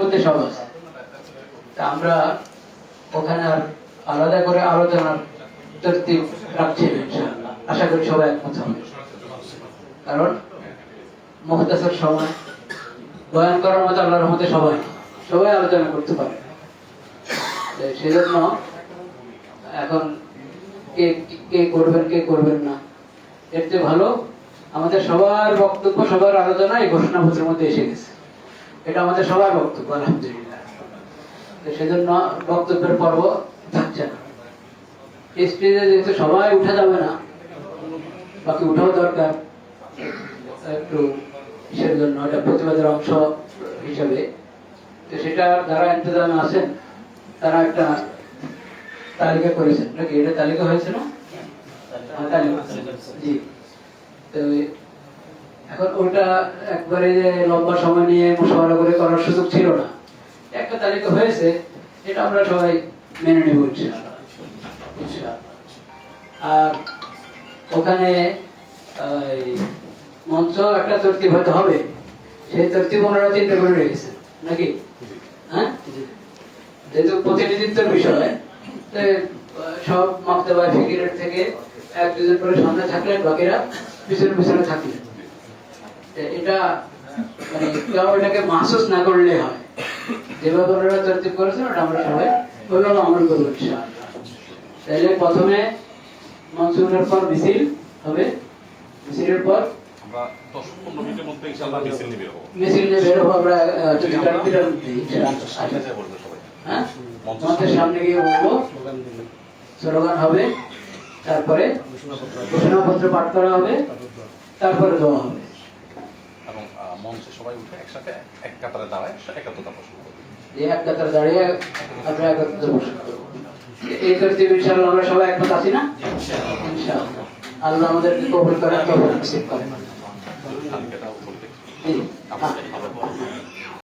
মধ্যে সব আছে আমরা ওখানে আর আলাদা করে আলোচনার তরতিব রাখছি আশা করি সবাই একমত হবে। কারণ মহদাসের সময় বয়ান করার মতো আল্লাহর মধ্যে সবাই সবাই আলোচনা করতে পারে। সেজন্য এখন কে কে করবেন কে করবেন না, এর চেয়ে ভালো আমাদের সবার বক্তব্য, সবার আলোচনা এই ঘোষণাপত্রের মধ্যে এসে গেছে। এটা আমাদের সবার বক্তব্য আলহামদুলিল্লাহ। সেজন্য বক্তব্যের পর্ব থাকছে না। স্টেজে যেহেতু সবাই উঠা যাবে না বাকি উঠাও দরকার। একটু কিসের জন্য এটা প্রতিবাদের অংশ হিসাবে। তো সেটা যারা ইন্তজামে আছেন তারা একটা তালিকা করেছেন। নাকি এটা তালিকা হয়েছে না? হ্যাঁ, তালিকা। জি। তো এখন ওটা একবারে লম্বা সময় নিয়ে করে করার সুযোগ ছিল না। একটা তালিকা হয়েছে, এটা আমরা সবাই মেনে নেব। আর ওখানে মঞ্চ একটা তরতিব হয়তো হবে, সেই তরতিব ওনারা চিন্তা করে রেখেছে, নাকি? হ্যাঁ? যেহেতু প্রতিনিধিত্বের বিষয় সব মক্তবা ফিকিরের থেকে এক দুজন করে সামনে থাকলেন, বাকিরা পিছনে পিছনে থাকলেন। এটা মানে কেউ এটাকে মাহসুস না করলে হয়। যেভাবে ওনারা তরতিব করেছেন ওটা আমরা সবাই ওইভাবে আমল করব তাহলে প্রথমে মনসুরের পর মিছিল হবে। মিছিলের পর মিছিল নিয়ে বের হব। আমরা। সামনে হ্যাঁ? গিয়ে বলব। স্লোগান হবে তারপরে ঘোষণাপত্র পাঠ করা হবে তারপরে দেওয়া হবে। মঞ্চে সবাই উঠে একসাথে এক কাতারে দাঁড়ায় একাত্মতা পোষণ করবে যে এক কাতার দাঁড়িয়ে আমরা একত্রিত বসে করব। এই তরতিব ইনশাআল্লাহ আমরা সবাই একমত আছি না ইনশাআল্লাহ আল্লাহ আমাদেরকে কবুল করেন তৌফিক নসিব করেন জি আমরা